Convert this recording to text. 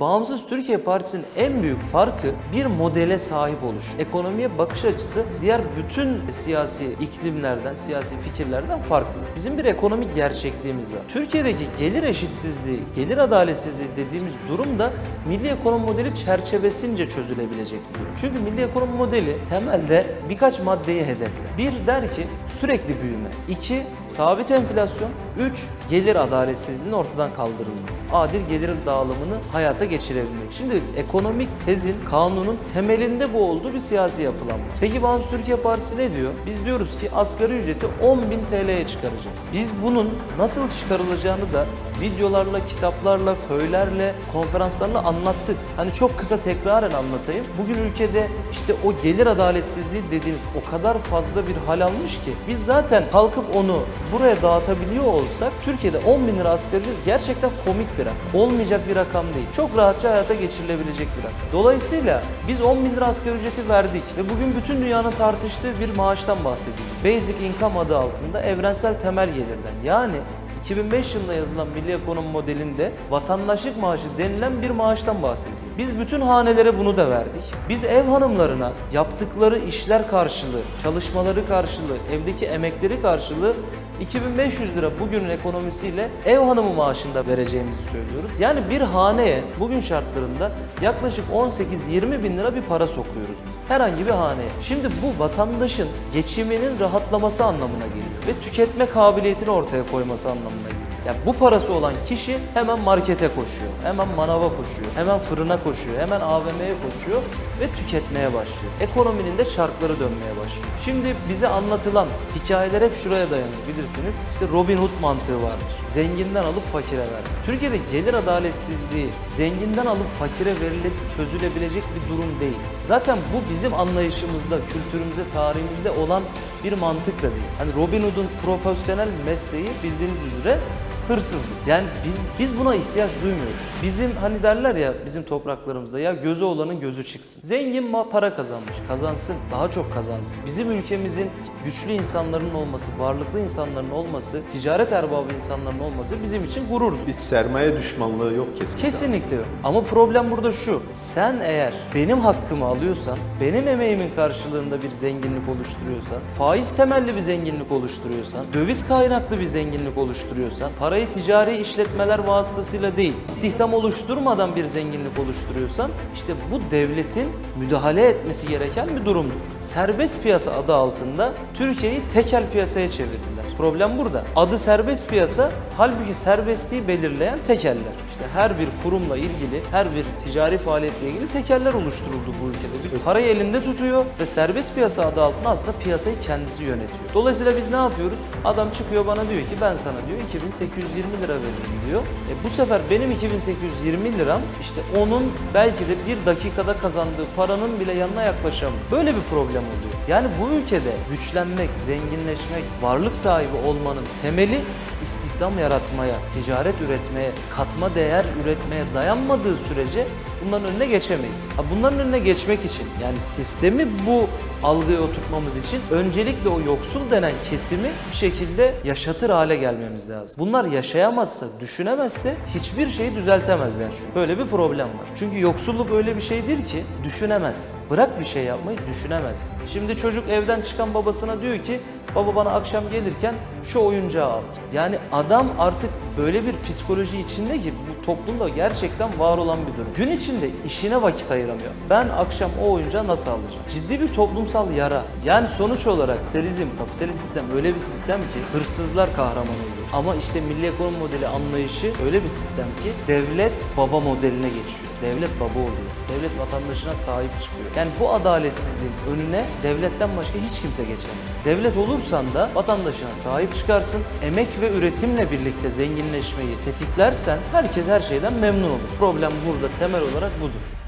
Bağımsız Türkiye Partisi'nin en büyük farkı bir modele sahip oluş. Ekonomiye bakış açısı diğer bütün siyasi iklimlerden, siyasi fikirlerden farklı. Bizim bir ekonomik gerçekliğimiz var. Türkiye'deki gelir eşitsizliği, gelir adaletsizliği dediğimiz durum da milli ekonomi modeli çerçevesince çözülebilecek bir durum. Çünkü milli ekonomi modeli temelde birkaç maddeyi hedefler. Bir der ki sürekli büyüme. İki, sabit enflasyon. Üç, gelir adaletsizliğinin ortadan kaldırılması. Adil gelir dağılımını hayata geçirebilmek. Şimdi ekonomik tezin, kanunun temelinde bu olduğu bir siyasi yapılanma. Peki Bağımsız Türkiye Partisi ne diyor? Biz diyoruz ki asgari ücreti 10.000 TL'ye çıkaracağız. Biz bunun nasıl çıkarılacağını da videolarla, kitaplarla, föylerle, konferanslarla anlattık. Hani çok kısa tekraren anlatayım. Bugün ülkede işte o gelir adaletsizliği dediğiniz o kadar fazla bir hal almış ki biz zaten kalkıp onu buraya dağıtabiliyor olsak Türkiye'de 10 bin lira asgari gerçekten komik bir rakam. Olmayacak bir rakam değil. Çok rahatça hayata geçirilebilecek bir rakam. Dolayısıyla biz 10 bin lira asgari ücreti verdik ve bugün bütün dünyanın tartıştığı bir maaştan bahsediyoruz. Basic income adı altında evrensel temel gelirden. Yani 2005 yılında yazılan Milli Ekonomi Modeli'nde vatandaşlık maaşı denilen bir maaştan bahsediyor. Biz bütün hanelere bunu da verdik. Biz ev hanımlarına yaptıkları işler karşılığı, çalışmaları karşılığı, evdeki emekleri karşılığı 2500 lira bugünün ekonomisiyle ev hanımı maaşında vereceğimizi söylüyoruz. Yani bir haneye bugün şartlarında yaklaşık 18-20 bin lira bir para sokuyoruz biz. Herhangi bir haneye. Şimdi bu vatandaşın geçiminin rahatlaması anlamına geliyor ve tüketme kabiliyetini ortaya koyması anlamına geliyor. Yani bu parası olan kişi hemen markete koşuyor, hemen manava koşuyor, hemen fırına koşuyor, hemen AVM'ye koşuyor ve tüketmeye başlıyor. Ekonominin de çarkları dönmeye başlıyor. Şimdi bize anlatılan hikayeler hep şuraya dayanır bilirsiniz. İşte Robin Hood mantığı vardır. Zenginden alıp fakire vermek. Türkiye'de gelir adaletsizliği zenginden alıp fakire verilip çözülebilecek bir durum değil. Zaten bu bizim anlayışımızda, kültürümüzde, tarihimizde olan bir mantık da değil. Hani Robin Hood'un profesyonel mesleği bildiğiniz üzere hırsızlık. Yani biz biz buna ihtiyaç duymuyoruz. Bizim hani derler ya bizim topraklarımızda ya gözü olanın gözü çıksın. Zengin ma para kazanmış, kazansın, daha çok kazansın. Bizim ülkemizin güçlü insanların olması, varlıklı insanların olması, ticaret erbabı insanların olması bizim için gururdur. Bir sermaye düşmanlığı yok kesinlikle. Kesinlikle yok. Ama problem burada şu. Sen eğer benim hakkımı alıyorsan, benim emeğimin karşılığında bir zenginlik oluşturuyorsan, faiz temelli bir zenginlik oluşturuyorsan, döviz kaynaklı bir zenginlik oluşturuyorsan, parayı ticari işletmeler vasıtasıyla değil, istihdam oluşturmadan bir zenginlik oluşturuyorsan, işte bu devletin müdahale etmesi gereken bir durumdur. Serbest piyasa adı altında Türkiye'yi tekel piyasaya çevirdiler. Problem burada. Adı serbest piyasa, halbuki serbestliği belirleyen tekeller. İşte her bir kurumla ilgili, her bir ticari faaliyetle ilgili tekeller oluşturuldu bu ülkede. Bir parayı elinde tutuyor ve serbest piyasa adı altında aslında piyasayı kendisi yönetiyor. Dolayısıyla biz ne yapıyoruz? Adam çıkıyor bana diyor ki ben sana diyor 2820 lira veririm diyor. E bu sefer benim 2820 liram işte onun belki de bir dakikada kazandığı paranın bile yanına yaklaşamıyor. Böyle bir problem oluyor. Yani bu ülkede güçlenmek, zenginleşmek, varlık sahibi olmanın temeli istihdam yaratmaya, ticaret üretmeye, katma değer üretmeye dayanmadığı sürece bunların önüne geçemeyiz. Bunların önüne geçmek için yani sistemi bu algıya oturtmamız için öncelikle o yoksul denen kesimi bir şekilde yaşatır hale gelmemiz lazım. Bunlar yaşayamazsa, düşünemezse hiçbir şeyi düzeltemezler çünkü. Böyle bir problem var. Çünkü yoksulluk öyle bir şeydir ki düşünemez. Bırak bir şey yapmayı düşünemez. Şimdi çocuk evden çıkan babasına diyor ki baba bana akşam gelirken şu oyuncağı al. Yani adam artık böyle bir psikoloji içinde ki toplumda gerçekten var olan bir durum. Gün içinde işine vakit ayıramıyor. Ben akşam o oyuncağı nasıl alacağım? Ciddi bir toplumsal yara. Yani sonuç olarak kapitalizm, kapitalist sistem öyle bir sistem ki hırsızlar kahraman oluyor. Ama işte milli ekonomi modeli anlayışı öyle bir sistem ki devlet baba modeline geçiyor. Devlet baba oluyor. Devlet vatandaşına sahip çıkıyor. Yani bu adaletsizliğin önüne devletten başka hiç kimse geçemez. Devlet olursan da vatandaşına sahip çıkarsın. Emek ve üretimle birlikte zenginleşmeyi tetiklersen herkes her şeyden memnun olur. Problem burada temel olarak budur.